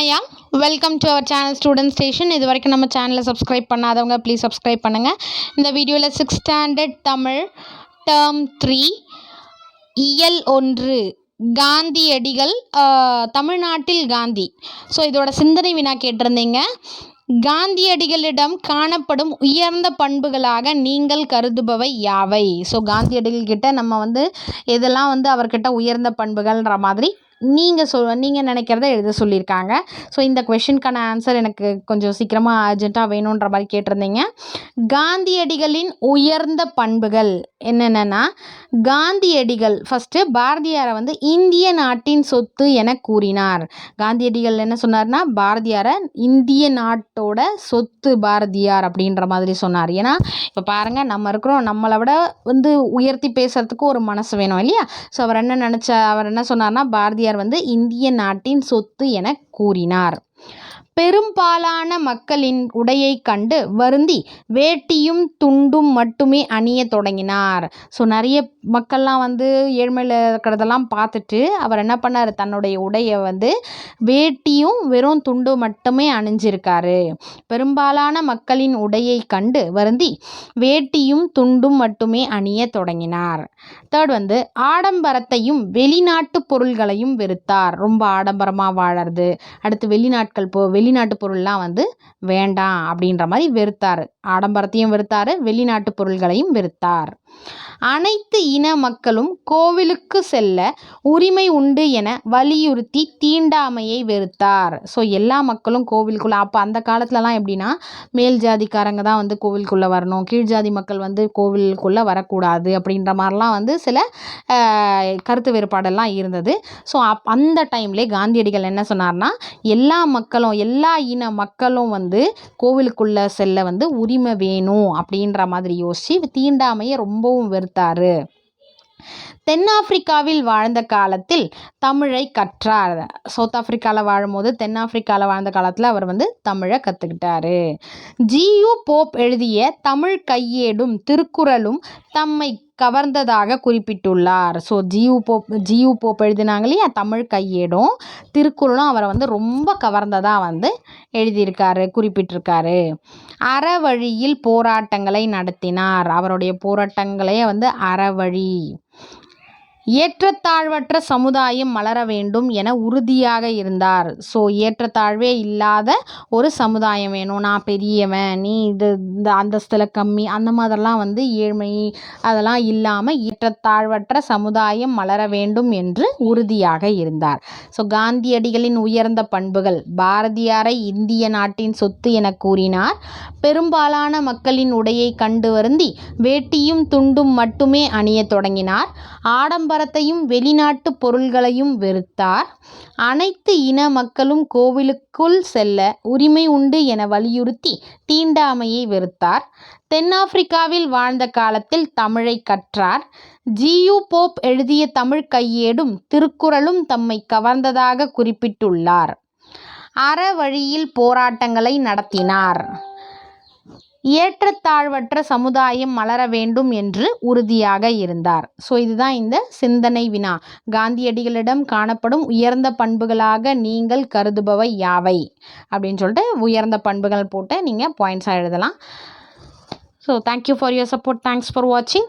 Welcome to our channel student station இது வரைக்கும் நம்ம சேனலை சப்ஸ்கிரைப் பண்ணாதவங்க ப்ளீஸ் சப்ஸ்கிரைப் பண்ணுங்கள் இந்த வீடியோவில் six standard Tamil term three இயல் ஒன்று காந்தியடிகள் தமிழ்நாட்டில் காந்தி. ஸோ இதோட சிந்தனை வினா கேட்டிருந்தீங்க. காந்தியடிகளிடம் காணப்படும் உயர்ந்த பண்புகளாக நீங்கள் கருதுபவை யாவை? ஸோ காந்தியடிகள் கிட்ட நம்ம வந்து எதெல்லாம் வந்து அவர்கிட்ட உயர்ந்த பண்புகள்ன்ற மாதிரி நீங்கள் சொல் நீங்கள் நினைக்கிறத எழுத சொல்லியிருக்காங்க. ஸோ இந்த கொஷினுக்கான ஆன்சர் எனக்கு கொஞ்சம் சீக்கிரமாக அர்ஜென்ட்டாக வேணுன்ற மாதிரி கேட்டிருந்தீங்க. காந்தியடிகளின் உயர்ந்த பண்புகள் என்னென்னா காந்தியடிகள் ஃபஸ்ட்டு பாரதியாரை வந்து இந்திய நாட்டின் சொத்து என கூறினார். காந்தியடிகள் என்ன சொன்னார்னா பாரதியாரை இந்திய நாட்டோட சொத்து பாரதியார் அப்படின்ற மாதிரி சொன்னார். ஏன்னா இப்போ பாருங்கள் நம்ம இருக்கிறோம் நம்மளை விட வந்து உயர்த்தி பேசுகிறதுக்கு ஒரு மனசு வேணும் இல்லையா? ஸோ அவர் என்ன நினச்ச அவர் என்ன சொன்னார்னா பாரதியார் வந்து இந்திய நாட்டின் சொத்து என கூறினார். பெரும்பாலான மக்களின் உடையை கண்டு வருந்தி வேட்டியும் துண்டும் மட்டுமே அணிய தொடங்கினார். ஸோ நிறைய மக்கள்லாம் வந்து ஏழ்மையில் இருக்கிறதெல்லாம் பார்த்துட்டு அவர் என்ன பண்ணார்? தன்னுடைய உடையை வந்து வேட்டியும் வெறும் துண்டு மட்டுமே அணிஞ்சிருக்காரு. பெரும்பாலான மக்களின் உடையை கண்டு வருந்தி வேட்டியும் துண்டும் மட்டுமே அணிய தொடங்கினார். தேர்ட் வந்து ஆடம்பரத்தையும் வெளிநாட்டு பொருள்களையும் வெறுத்தார். ரொம்ப ஆடம்பரமாக வாழறது. அடுத்து வெளிநாட்கள் போ வெளி வெளிநாட்டு பொருள்லாம் வந்து வேண்டாம் அப்படின்ற மாதிரி வெறுத்தார். ஆடம்பரத்தையும் வெறுத்தார் வெளிநாட்டு பொருள்களையும் வெறுத்தார். அனைத்து இன மக்களும் கோவிலுக்கு செல்ல உரிமை உண்டு என வலியுறுத்தி தீண்டாமையை வெறுத்தார். ஸோ எல்லா மக்களும் கோவிலுக்குள்ளே அப்போ அந்த காலத்துலலாம் எப்படின்னா மேல் ஜாதிக்காரங்க தான் வந்து கோவிலுக்குள்ளே வரணும் கீழ் ஜாதி மக்கள் வந்து கோவிலுக்குள்ளே வரக்கூடாது அப்படின்ற மாதிரிலாம் வந்து சில கருத்து வேறுபாடெல்லாம் இருந்தது. ஸோ அப் அந்த டைம்லே காந்தியடிகள் என்ன சொன்னார்னா எல்லா மக்களும் எல்லா இன மக்களும் வந்து கோவிலுக்குள்ளே செல்ல வந்து உரிமை வேணும் அப்படின்ற மாதிரி யோசித்து தீண்டாமையை ரொம்ப ரொம்பவும் வெறுத்தார். தென்னாப்பிரிக்காவில் வாழ்ந்த காலத்தில் தமிழை கற்றார். சவுத் ஆப்பிரிக்காவில் வாழும்போது தென்னாப்பிரிக்காவில் வாழ்ந்த காலத்தில் அவர் வந்து தமிழை கற்றுக்கிட்டாரு ஜியு போப் எழுதிய தமிழ் கையேடும் திருக்குறளும் தம்மை கவர்ந்ததாக குறிப்பிட்டுள்ளார். So G U Pope G U Pope எழுதினாங்க இல்லையா? தமிழ் கையேடும் திருக்குறளும் அவரை வந்து ரொம்ப கவர்ந்ததாக வந்து எழுதியிருக்காரு குறிப்பிட்டிருக்காரு. அறவழியில் போராட்டங்களை நடத்தினார். அவருடைய போராட்டங்களே வந்து அறவழி. ஏற்றத்தாழ்வற்ற சமுதாயம் மலர வேண்டும் என உறுதியாக இருந்தார். ஸோ ஏற்றத்தாழ்வே இல்லாத ஒரு சமுதாயம் வேணும். நான் பெரியவன் நீ இது இந்த அந்தஸ்தில் கம்மி அந்த மாதிரிலாம் வந்து ஏழ்மை அதெல்லாம் இல்லாமல் ஏற்றத்தாழ்வற்ற சமுதாயம் மலர வேண்டும் என்று உறுதியாக இருந்தார். ஸோ காந்தியடிகளின் உயர்ந்த பண்புகள் பாரதியாரை இந்திய நாட்டின் சொத்து என கூறினார். பெரும்பாலான மக்களின் உடையை கண்டு வருந்தி வேட்டியும் துண்டும் மட்டுமே அணியத் தொடங்கினார். ஆடம்பர ஆடம்பரத்தையும் வெளிநாட்டு பொருள்களையும் வெறுத்தார். அனைத்து இன மக்களும் கோவிலுக்குள் செல்ல உரிமை உண்டு என வலியுறுத்தி தீண்டாமையை வெறுத்தார். தென்னாப்பிரிக்காவில் வாழ்ந்த காலத்தில் தமிழை கற்றார். ஜியு போப் எழுதிய தமிழ் கையேடும் திருக்குறளும் தம்மை கவர்ந்ததாக குறிப்பிட்டுள்ளார். அறவழியில் போராட்டங்களை நடத்தினார். ஏற்றத்தாழ்வற்ற சமுதாயம் மலர வேண்டும் என்று உறுதியாக இருந்தார். ஸோ இதுதான் இந்த சிந்தனை வினா. காந்தியடிகளிடம் காணப்படும் உயர்ந்த பண்புகளாக நீங்கள் கருதுபவை யாவை? அப்படின்னு சொல்லிட்டு உயர்ந்த பண்புகள் போட்டு நீங்கள் பாயிண்ட்ஸாக எழுதலாம். So thank you for your support thanks for வாட்சிங்